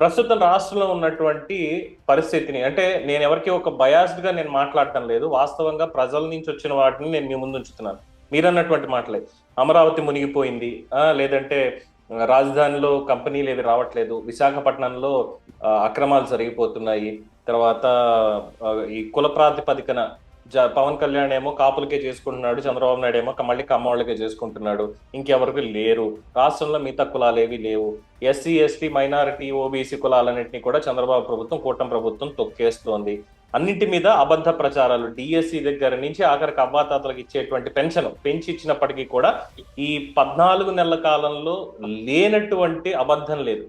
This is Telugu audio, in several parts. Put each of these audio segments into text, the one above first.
ప్రస్తుతం రాష్ట్రంలో ఉన్నటువంటి పరిస్థితిని అంటే నేను ఎవరికి ఒక బయాస్డ్గా నేను మాట్లాడటం లేదు వాస్తవంగా ప్రజల నుంచి వచ్చిన వాటిని నేను మీ ముందు ఉంచుతున్నాను. మీరన్నటువంటి మాటలే. అమరావతి మునిగిపోయింది లేదంటే రాజధానిలో కంపెనీలు ఏవి రావట్లేదు విశాఖపట్నంలో అక్రమాలు జరిగిపోతున్నాయి తర్వాత ఈ కుల ప్రాతిపదికన పవన్ కళ్యాణ్ ఏమో కాపులకే చేసుకుంటున్నాడు చంద్రబాబు నాయుడు ఏమో మళ్ళీ కమ్మవాళ్ళకే చేసుకుంటున్నాడు. ఇంకెవరికి లేరు. రాష్ట్రంలో మిగతా కులాలు ఏవి లేవు. ఎస్సీ ఎస్టీ మైనారిటీ ఓబీసీ కులాలన్నింటినీ కూడా చంద్రబాబు ప్రభుత్వం కూటమి ప్రభుత్వం తొక్కేస్తోంది. అన్నింటి మీద అబద్ధ ప్రచారాలు. డిఎస్సి దగ్గర నుంచి ఆఖరికి అవ్వాతాతలకు ఇచ్చేటువంటి పెన్షన్ పెంచి ఇచ్చినప్పటికీ కూడా ఈ పద్నాలుగు నెలల కాలంలో లేనటువంటి అబద్ధం లేదు.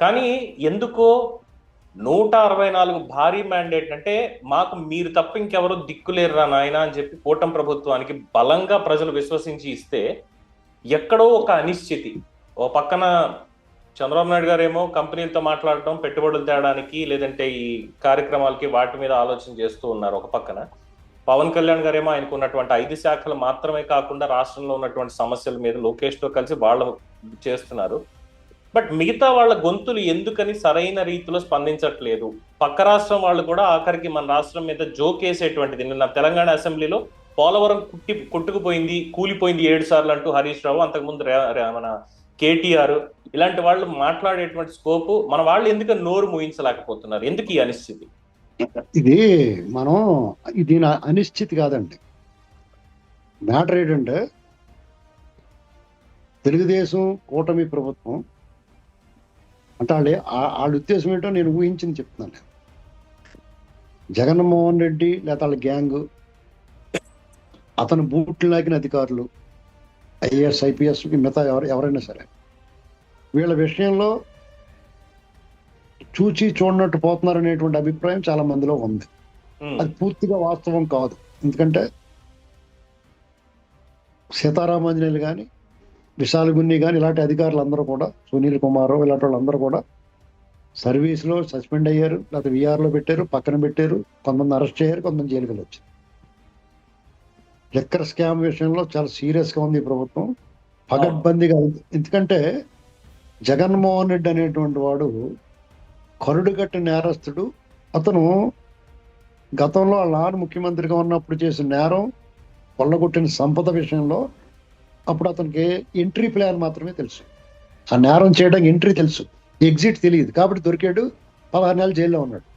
కానీ ఎందుకో నూట అరవై నాలుగు భారీ మ్యాండేట్ అంటే మాకు మీరు తప్ప దిక్కులేరు దిక్కులేరురా నాయన అని చెప్పి కూటమి ప్రభుత్వానికి బలంగా ప్రజలు విశ్వసించి ఇస్తే ఎక్కడో ఒక అనిశ్చితి. ఓ పక్కన చంద్రబాబు నాయుడు గారు ఏమో కంపెనీలతో మాట్లాడటం పెట్టుబడులు తేడానికి లేదంటే ఈ కార్యక్రమాలకి వాటి మీద ఆలోచన చేస్తూ ఉన్నారు ఒక పక్కన. పవన్ కళ్యాణ్ గారు ఏమో ఆయనకు ఉన్నటువంటి ఐదు శాఖలు మాత్రమే కాకుండా రాష్ట్రంలో ఉన్నటువంటి సమస్యల మీద లోకేష్తో కలిసి వాళ్ళు చేస్తున్నారు. బట్ మిగతా వాళ్ళ గొంతులు ఎందుకని సరైన రీతిలో స్పందించట్లేదు. పక్క రాష్ట్రం వాళ్ళు కూడా ఆఖరికి మన రాష్ట్రం మీద జోకేసేటువంటిది నిన్న తెలంగాణ అసెంబ్లీలో పోలవరం కుట్టి కొట్టుకుపోయింది కూలిపోయింది ఏడు సార్లు అంటూ హరీష్ రావు అంతకుముందు మన కేటీఆర్ ఇలాంటి వాళ్ళు మాట్లాడేటువంటి స్కోప్ మన వాళ్ళు ఎందుకు నోరు మూయించలేకపోతున్నారు? ఎందుకు ఈ అనిశ్చితి? ఇది మనం ఇది అనిశ్చితి కాదండి. మ్యాటర్ ఏంటంటే తెలుగుదేశం కూటమి ప్రభుత్వం అంటే వాళ్ళే వాళ్ళ ఉద్దేశం ఏంటో నేను ఊహించింది చెప్తున్నాను నేను. జగన్మోహన్ రెడ్డి లేదా వాళ్ళ గ్యాంగ్ అతను బూట్లు లాగిన అధికారులు ఐఏఎస్ ఐపీఎస్ మిగతా ఎవరు ఎవరైనా సరే వీళ్ళ విషయంలో చూచి చూడనట్టు పోతున్నారు అనేటువంటి అభిప్రాయం చాలా మందిలో ఉంది. అది పూర్తిగా వాస్తవం కాదు. ఎందుకంటే సీతారామాంజనేయులు కానీ విశాల్ గున్ని కానీ ఇలాంటి అధికారులు అందరూ కూడా సునీల్ కుమార్ ఇలాంటి వాళ్ళందరూ కూడా సర్వీస్లో సస్పెండ్ అయ్యారు లేకపోతే విఆర్లో పెట్టారు పక్కన పెట్టారు కొంతమంది అరెస్ట్ అయ్యారు కొంతమంది జైలుకి వెళ్ళొచ్చు లెక్కర్ స్కామ్ విషయంలో చాలా సీరియస్గా ఉంది ఈ ప్రభుత్వం. పగడ్బందీగా ఉంది. ఎందుకంటే జగన్మోహన్ రెడ్డి అనేటువంటి వాడు కరుడుగట్ట నేరస్తుడు. అతను గతంలో వాళ్ళ నాన్న ముఖ్యమంత్రిగా ఉన్నప్పుడు చేసిన నేరం కొల్లగొట్టిన సంపద విషయంలో అప్పుడు అతనికి ఎంట్రీ ప్లాన్ మాత్రమే తెలుసు. ఆ నేరం చేయడానికి ఎంట్రీ తెలుసు. ఎగ్జిట్ తెలియదు. కాబట్టి దొరికాడు పదహారు నెలలు జైల్లో ఉన్నాడు.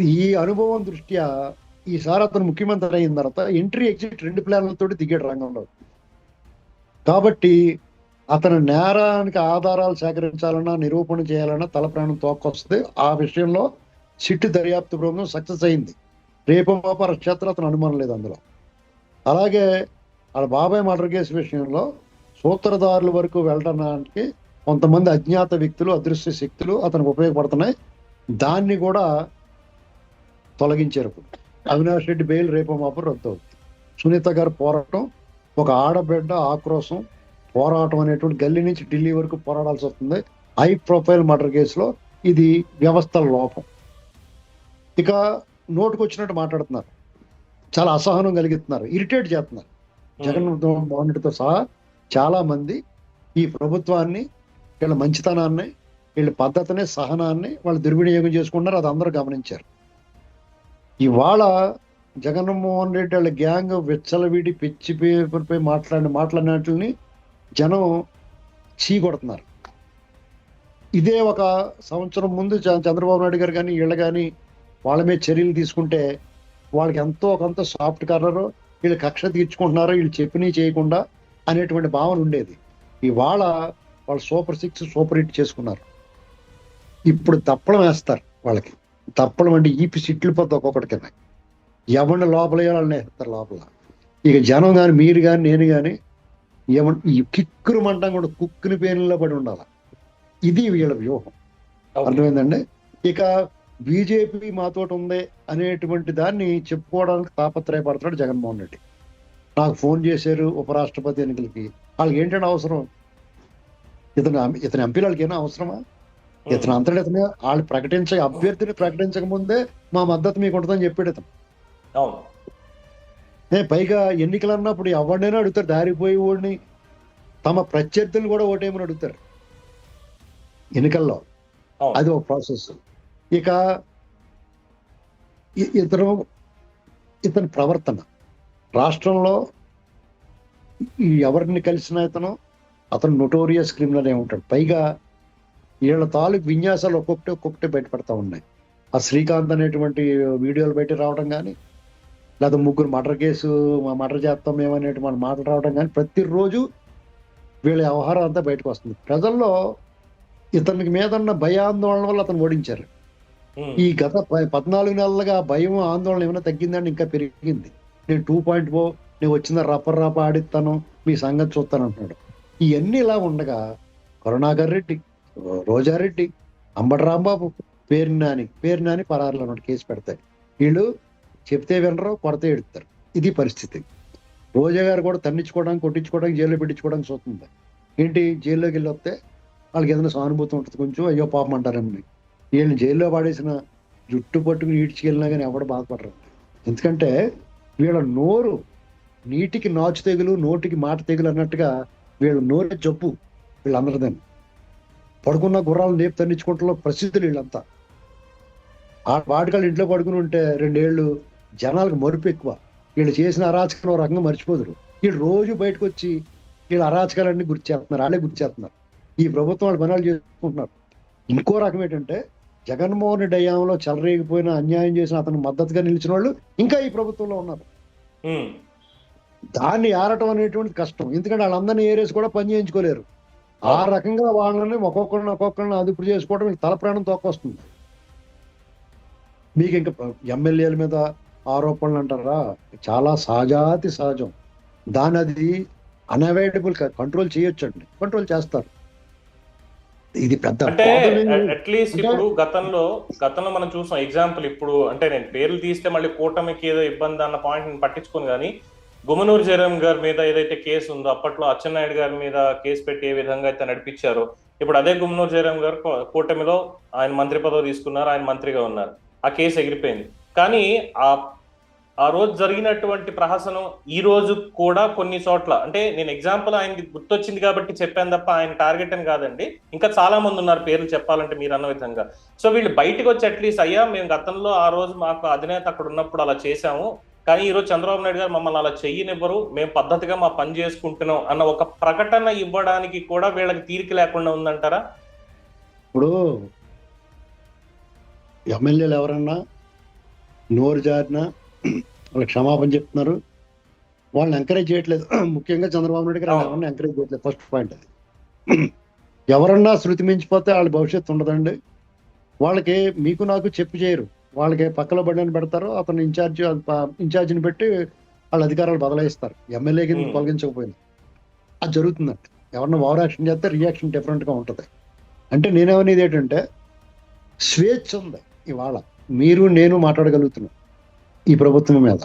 ఈ అనుభవం దృష్ట్యా ఈసారి అతను ముఖ్యమంత్రి అయిన తర్వాత ఎంట్రీ ఎగ్జిట్ రెండు ప్లాన్లతో దిగాడు రంగంలో. కాబట్టి అతను నేరానికి ఆధారాలు సేకరించాలన్నా నిరూపణ చేయాలన్నా తల ప్రాణం తోకొస్తుంది ఆ విషయంలో సిట్టు దర్యాప్తు బృందం సక్సెస్ అయింది. రేపు మాప క్షేత్రం అతను అనుమానం లేదు అందులో. అలాగే వాళ్ళ బాబాయ్ మర్డర్ కేసు విషయంలో సూత్రధారుల వరకు వెళ్ళడానికి కొంతమంది అజ్ఞాత వ్యక్తులు అదృశ్య శక్తులు అతనికి ఉపయోగపడుతున్నాయి. దాన్ని కూడా తొలగించారు. అవినాష్ రెడ్డి బెయిల్ రేపు మాపు రద్దు అవుతుంది సునీత గారు పోరాటం ఒక ఆడబిడ్డ ఆక్రోశం పోరాటం అనేటువంటి గల్లీ నుంచి ఢిల్లీ వరకు పోరాడాల్సి వస్తుంది. హై ప్రొఫైల్ మర్డర్ కేసులో ఇది వ్యవస్థల లోపం. ఇక నోటుకు వచ్చినట్టు మాట్లాడుతున్నారు. చాలా అసహనం కలిగిస్తున్నారు. ఇరిటేట్ చేస్తున్నారు. జగన్మోహన్ రెడ్డితో సహా చాలా మంది ఈ ప్రభుత్వాన్ని వీళ్ళ మంచితనాన్ని వీళ్ళ పద్ధతిని సహనాన్ని వాళ్ళు దుర్వినియోగం చేసుకున్నారు అది అందరూ గమనించారు. ఇవాళ జగన్మోహన్ రెడ్డి వాళ్ళ గ్యాంగ్ విచ్చలవిడి పిచ్చి పేపర్పై మాట్లాడిన మాట్లాడినట్లని జనం చీకొడుతున్నారు ఇదే ఒక సంవత్సరం ముందు చంద్రబాబు నాయుడు గారు కానీ వీళ్ళు కానీ వాళ్ళ మీద చర్యలు తీసుకుంటే వాళ్ళకి ఎంతో కొంత సాఫ్ట్ కర్రరు వీళ్ళు కక్ష తీర్చుకుంటున్నారు వీళ్ళు చెప్పినవి చేయకుండా అనేటువంటి భావన ఉండేది. ఇవాళ వాళ్ళు సూపర్ సిక్స్ సూపర్ హిట్ చేసుకున్నారు. ఇప్పుడు దప్పడం వేస్తారు వాళ్ళకి. దప్పడం అంటే ఈపి సిట్లు పోతే ఒక్కొక్కటి కింద. ఎవరిని లోపల వేయాలని వేస్తారు లోపల. ఇక జనం కానీ మీరు కానీ నేను కానీ ఏమన్ ఈ కిక్కురు మంటం కూడా కుక్కుని పేనుల్లో పడి ఉండాలి. ఇది వీళ్ళ వ్యూహం. అర్థమైందండి? ఇక బీజేపీ మాతోటి ఉంది అనేటువంటి దాన్ని చెప్పుకోవడానికి తాపత్రయపడుతున్నాడు జగన్మోహన్ రెడ్డి. నాకు ఫోన్ చేశారు ఉపరాష్ట్రపతి ఎన్నికలకి. వాళ్ళకి ఏంటంటే అవసరం? ఇతను ఇతని ఎంపీలు వాళ్ళకి ఏమైనా అవసరమా? ఇతను అంతటి ఇతను వాళ్ళు ప్రకటించ అభ్యర్థిని ప్రకటించక ముందే మా మద్దతు మీకు ఉంటుందని చెప్పాడు ఇతను. పైగా ఎన్నికలు అన్నప్పుడు ఎవరినైనా అడుగుతారు దారిపోయి ఓడిని తమ ప్రత్యర్థులు కూడా ఓటేమని అడుగుతారు. ఎన్నికల్లో. అది ఒక ప్రాసెస్. ఇక ఇతను ఇతని ప్రవర్తన. రాష్ట్రంలో ఎవరిని కలిసిన ఇతను అతను నొటోరియస్ క్రిమినల్ ఉంటాడు. పైగా వీళ్ళ తాలూకు విన్యాసాలు ఒక్కొక్కటి ఒక్కొక్కటి బయటపడతా ఉన్నాయి. ఆ శ్రీకాంత్ అనేటువంటి వీడియోలు బయట రావడం కానీ లేదా ముగ్గురు మర్డర్ కేసు మా మర్డర్ చేస్తాం మేమనేటి మన మాటలు రావడం కానీ ప్రతిరోజు వీళ్ళ వ్యవహారం అంతా బయటకు వస్తుంది. ప్రజల్లో ఇతనికి మీద ఉన్న భయాందోళన వల్ల అతను ఓడించారు. ఈ గత ప- పద్నాలుగు నెలలుగా భయం ఆందోళన ఏమైనా తగ్గిందని ఇంకా పెరిగింది. నేను టూ పాయింట్ ఓ నేను వచ్చిన రప్ప రప్ప ఆడిస్తాను మీ సంగతి చూస్తాను అంటున్నాడు. ఇవన్నీ ఇలా ఉండగా కరుణాకర్ రెడ్డి రోజారెడ్డి అంబటి రాంబాబు పేరు నాని పేరు నాని పరారులో ఉన్నాడు కేసు పెడతాయి వీళ్ళు చెప్తే వినరు కొడితే ఎడుతారు ఇది పరిస్థితి. రోజా గారు కూడా తన్నించుకోవడానికి కొట్టించుకోవడానికి జైల్లో పెట్టించుకోవడానికి చూస్తుంది ఏంటి? జైల్లోకి వెళ్ళి వస్తే వాళ్ళకి ఏదైనా సానుభూతి ఉంటుంది కొంచెం అయ్యో పాపం అంటారని వీళ్ళని జైల్లో పడేసిన జుట్టు పట్టుకుని ఈడ్చుకెళ్ళినా కానీ ఎవడ బాధపడరు. ఎందుకంటే వీళ్ళ నోరు నీటికి నాచు తెగులు నోటికి మాట తెగులు అన్నట్టుగా వీళ్ళ నోరే జబ్బు వీళ్ళందరిదని పడుకున్న గుర్రాలు నేపు తన్నించుకుంటలో ప్రసిద్ధులు వీళ్ళంతా. ఆ వాటికాలు ఇంట్లో పడుకుని ఉంటే రెండేళ్ళు జనాలకు మరుపు ఎక్కువ. వీళ్ళు చేసిన అరాచకం రకంగా మర్చిపోదురు. వీళ్ళు రోజు బయటకు వచ్చి వీళ్ళు అరాచకాలన్నీ గుర్తు చేస్తున్నారు వాళ్ళే గుర్తు చేస్తున్నారు. ఈ ప్రభుత్వం వాళ్ళు పనులు చేసుకుంటున్నారు. ఇంకో రకం ఏంటంటే జగన్మోహన్ రెడ్డి అయ్యాంలో చెలరేగిపోయిన అన్యాయం చేసిన అతను మద్దతుగా నిలిచిన వాళ్ళు ఇంకా ఈ ప్రభుత్వంలో ఉన్నారు. దాన్ని ఏరటం అనేటువంటి కష్టం. ఎందుకంటే వాళ్ళందరినీ ఏరేసి కూడా పని చేయించుకోలేరు. ఆ రకంగా వాళ్ళని ఒక్కొక్కరిని ఒక్కొక్కరిని అదుపు చేసుకోవడం మీకు తల ప్రాణం తోకొస్తుంది మీకు ఇంకా ఎమ్మెల్యేల మీద ఆరోపణలు అంటారా? చాలా సహజాతి సహజం. దాని అది అన్అవైడబుల్ కంట్రోల్ చేయొచ్చండి. కంట్రోల్ చేస్తారు. ఇది పెద్ద అంటే అట్లీస్ట్ అంటే- ఇప్పుడు గతంలో గతంలో మనం చూసాం ఎగ్జాంపుల్ ఇప్పుడు అంటే నేను పేర్లు తీస్తే మళ్ళీ కూటమికి ఏదో ఇబ్బంది అన్న పాయింట్ నేను పట్టించుకోను కానీ గుమ్మనూరు జయరాం గారి మీద ఏదైతే కేసు ఉందో అప్పట్లో అచ్చెన్నాయుడు గారి మీద కేసు పెట్టి ఏ విధంగా అయితే నడిపించారో ఇప్పుడు అదే గుమ్మనూరు జయరాం గారు కూటమిలో ఆయన మంత్రి పదవి తీసుకున్నారు ఆయన మంత్రిగా ఉన్నారు. ఆ కేసు ఎగిరిపోయింది. కానీ ఆ ఆ రోజు జరిగినటువంటి ప్రహసనం ఈ రోజు కూడా కొన్ని చోట్ల అంటే నేను ఎగ్జాంపుల్ ఆయనకి గుర్తొచ్చింది కాబట్టి చెప్పాను తప్ప ఆయన టార్గెట్ అని కాదండి. ఇంకా చాలా మంది ఉన్నారు పేర్లు చెప్పాలంటే మీరు అన్న విధంగా. సో వీళ్ళు బయటకు వచ్చి అట్లీస్ట్ అయ్యా మేము గతంలో ఆ రోజు మాకు అధినేత అక్కడ ఉన్నప్పుడు అలా చేశాము కానీ ఈ రోజు చంద్రబాబు నాయుడు గారు మమ్మల్ని అలా చెయ్యనివ్వరు మేము పద్ధతిగా మా పని చేసుకుంటున్నాం అన్న ఒక ప్రకటన ఇవ్వడానికి కూడా వీళ్ళకి తీరిక లేకుండా ఉందంటారా? ఇప్పుడు ఎమ్మెల్యేలు ఎవరన్నా నోరు జారినా వాళ్ళకి క్షమాపణ చెప్తున్నారు. వాళ్ళని ఎంకరేజ్ చేయట్లేదు. ముఖ్యంగా చంద్రబాబు నాయుడు గారు. ఎవరిని ఎంకరేజ్ చేయట్లేదు. ఫస్ట్ పాయింట్ అది. ఎవరన్నా శృతి మించిపోతే వాళ్ళ భవిష్యత్తు ఉండదండి. వాళ్ళకి మీకు నాకు చెప్పి చేయరు. వాళ్ళకి పక్కలో బండిని పెడతారు. అతను ఇన్ఛార్జ్ ఇన్ఛార్జిని పెట్టి వాళ్ళ అధికారాలు బదలాయిస్తారు. ఎమ్మెల్యే కింద. తొలగించకపోయింది. అది జరుగుతుందండి. ఎవరన్నా ఓవర్ యాక్షన్ చేస్తే రియాక్షన్ డిఫరెంట్గా ఉంటది. అంటే నేనేమనేది ఏంటంటే స్వేచ్ఛ ఉంది ఇవాళ. మీరు నేను మాట్లాడగలుగుతున్నాం. ఈ ప్రభుత్వం మీద.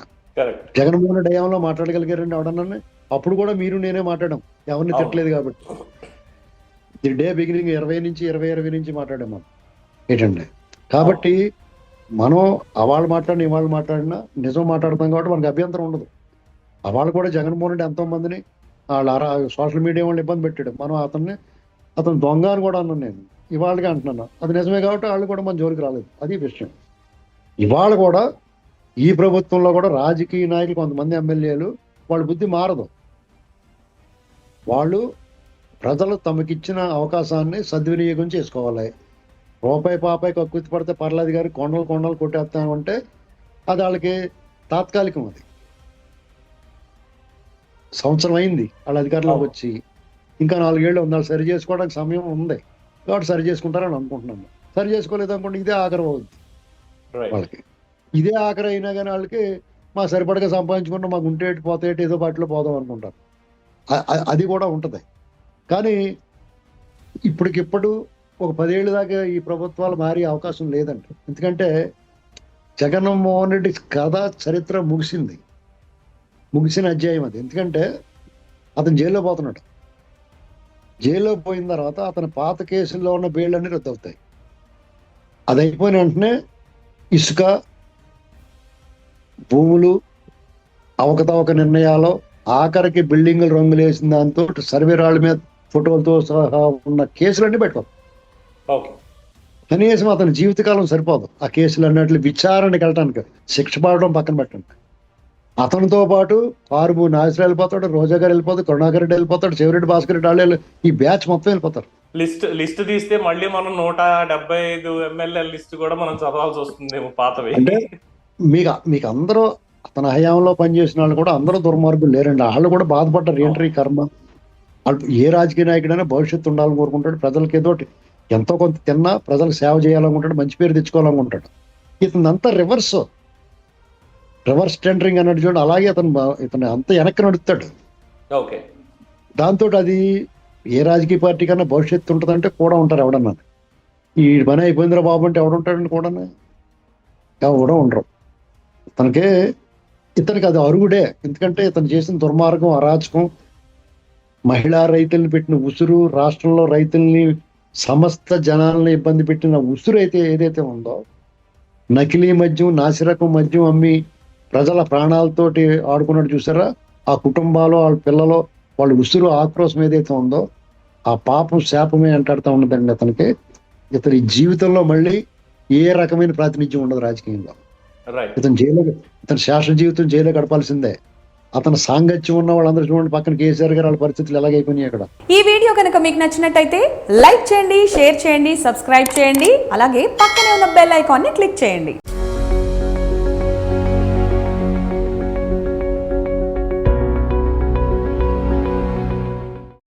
జగన్మోహన్ రెడ్డి హయాంలో మాట్లాడగలిగారండి ఎవడన్నా అప్పుడు కూడా మీరు నేనే మాట్లాడాం ఎవరిని. తిట్టలేదు కాబట్టి. ది డే బిగినింగ్ ఇరవై నుంచి ఇరవై ఇరవై నుంచి మాట్లాడాం మనం. ఏంటండి? కాబట్టి మనం అవాళ్ళు మాట్లాడిన ఇవాళ మాట్లాడినా నిజం మాట్లాడతాం కాబట్టి మనకు అభ్యంతరం ఉండదు. అవాళ్ళు కూడా జగన్మోహన్ రెడ్డి ఎంతో మందిని వాళ్ళ సోషల్ మీడియా వాళ్ళు ఇబ్బంది పెట్టాడు. మనం అతన్ని అతను దొంగ అని కూడా అన్నాను నేను. ఇవాళగా అంటున్నాను. అది నిజమే కాబట్టి వాళ్ళు కూడా మన జోలికి రాలేదు. అది విషయం. ఇవాళ కూడా ఈ ప్రభుత్వంలో కూడా రాజకీయ నాయకులు కొంతమంది ఎమ్మెల్యేలు వాళ్ళ బుద్ధి మారదు. వాళ్ళు ప్రజలు తమకిచ్చిన అవకాశాన్ని సద్వినియోగం చేసుకోవాలి. రూపాయి పాపాయి కక్కుర్తి పడితే పర్లేదు గారు కొండలు కొండలు కొట్టేస్తామంటే అది వాళ్ళకి తాత్కాలికం అది. సంవత్సరం అయింది. వాళ్ళ అధికారంలోకి వచ్చి ఇంకా నాలుగేళ్ళు ఉంది వాళ్ళు సరి చేసుకోవడానికి సమయం ఉంది. కాబట్టి సరి చేసుకుంటారని అనుకుంటున్నాను సరి చేసుకోలేదు అనుకోండి ఇదే ఆఖరి అవుద్ది రైట్ వాళ్ళకి. ఇదే ఆఖరి అయినా కానీ వాళ్ళకి మా సరిపడగా సంపాదించుకున్న మాకు ఉంటే పోతే ఏదో పాటిలో పోదాం అనుకుంటారు. అది కూడా ఉంటుంది. కానీ ఇప్పటికిప్పుడు ఒక పదేళ్ళ దాకా ఈ ప్రభుత్వాలు మారే అవకాశం లేదండి. ఎందుకంటే జగన్మోహన్ రెడ్డి కథ చరిత్ర ముగిసింది. ముగిసిన అధ్యాయం అది. ఎందుకంటే అతను జైల్లో పోతున్నాడు. జైల్లో పోయిన తర్వాత అతని పాత కేసుల్లో ఉన్న బెయిళ్ళన్నీ రద్దు అవుతాయి అది అయిపోయిన వెంటనే ఇసుక భూములు అవకతవక నిర్ణయాలు ఆఖరికి బిల్డింగులు రంగులు వేసిన దాంతో సర్వే రాళ్ళ మీద ఫోటోలతో సహా ఉన్న కేసులన్నీ పెట్టుకో. కనీసం అతని జీవితకాలం సరిపోదు. ఆ కేసులు అన్నట్లు విచారణకి వెళ్ళటానికి శిక్ష పడడం పక్కన పెట్టండి. అతనితో పాటు కారుమూరి నాగేశ్వర వెళ్ళిపోతాడు రోజా గారు వెళ్ళిపోతాడు కరుణాకర్ రెడ్డి వెళ్ళిపోతాడు శివరెడ్డి భాస్కర్ రెడ్డి వాళ్ళు ఈ బ్యాచ్ మొత్తం వెళ్ళిపోతారు. లిస్ట్ లిస్ట్ తీస్తే మళ్ళీ మనం నూట డెబ్బై ఐదు ఎమ్మెల్యే లిస్ట్ కూడా మనం చదవాల్సి వస్తుందేమో పాతవి. అంటే మీకు మీకు అందరూ అతని హయాంలో పనిచేసిన వాళ్ళు కూడా అందరూ దుర్మార్గులు లేరండి. వాళ్ళు కూడా బాధపడ్డారు ఏంట్రీ కర్మ. వాళ్ళు ఏ రాజకీయ నాయకుడైనా భవిష్యత్తు ఉండాలని కోరుకుంటాడు. ప్రజలకి ఏదో ఎంతో కొంత తిన్నా ప్రజలకు సేవ చేయాలనుకుంటాడు మంచి పేరు తెచ్చుకోవాలనుకుంటాడు ఇతను అంతా రివర్స్. రివర్స్ టెండరింగ్ అన్నట్టు చూడండి. అలాగే అతను ఇతను అంత వెనక్కి నడుస్తాడు. ఓకే. దాంతో అది ఏ రాజకీయ పార్టీ కన్నా భవిష్యత్తు ఉంటుందంటే కూడా ఉంటారు ఎవడన్నా. ఈ పని అయిపోయిందిరా బాబు అంటే ఎవడుంటాడండి కూడా ఎవడో ఉండరు. తనకే ఇతనికి అది అరుగుడే. ఎందుకంటే ఇతను చేసిన దుర్మార్గం అరాచకం మహిళా రైతుల్ని పెట్టిన ఉసురు రాష్ట్రంలో రైతుల్ని సమస్త జనాలను ఇబ్బంది పెట్టిన ఉసురు అయితే ఏదైతే ఉందో నకిలీ మద్యం నాసిరకం మద్యం అమ్మి ప్రజల ప్రాణాలతోటి ఆడుకున్నట్టు చూసారా? ఆ కుటుంబాలు వాళ్ళ పిల్లలు వాళ్ళ ఉసురు ఆక్రోశం ఏదైతే ఉందో ఆ పాపం శాపమే అంటాడుతూ ఉన్నదండి అతనికి. ఇతని జీవితంలో మళ్ళీ ఏ రకమైన ప్రాతినిధ్యం ఉండదు రాజకీయంలో. ఇతను జైలు ఇతను శాశ్వత జీవితం జైల్లో గడపాల్సిందే. అతను సాంగత్యం ఉన్న వాళ్ళందరూ చూడండి పక్కన కేసీఆర్ గారు వాళ్ళ పరిస్థితులు ఎలాగైపోయినాయి అక్కడ. ఈ వీడియో కనుక మీకు నచ్చినట్టయితే లైక్ చేయండి షేర్ చేయండి సబ్స్క్రైబ్ చేయండి అలాగే పక్కనే ఉన్న బెల్ ఐకాన్ని క్లిక్ చేయండి.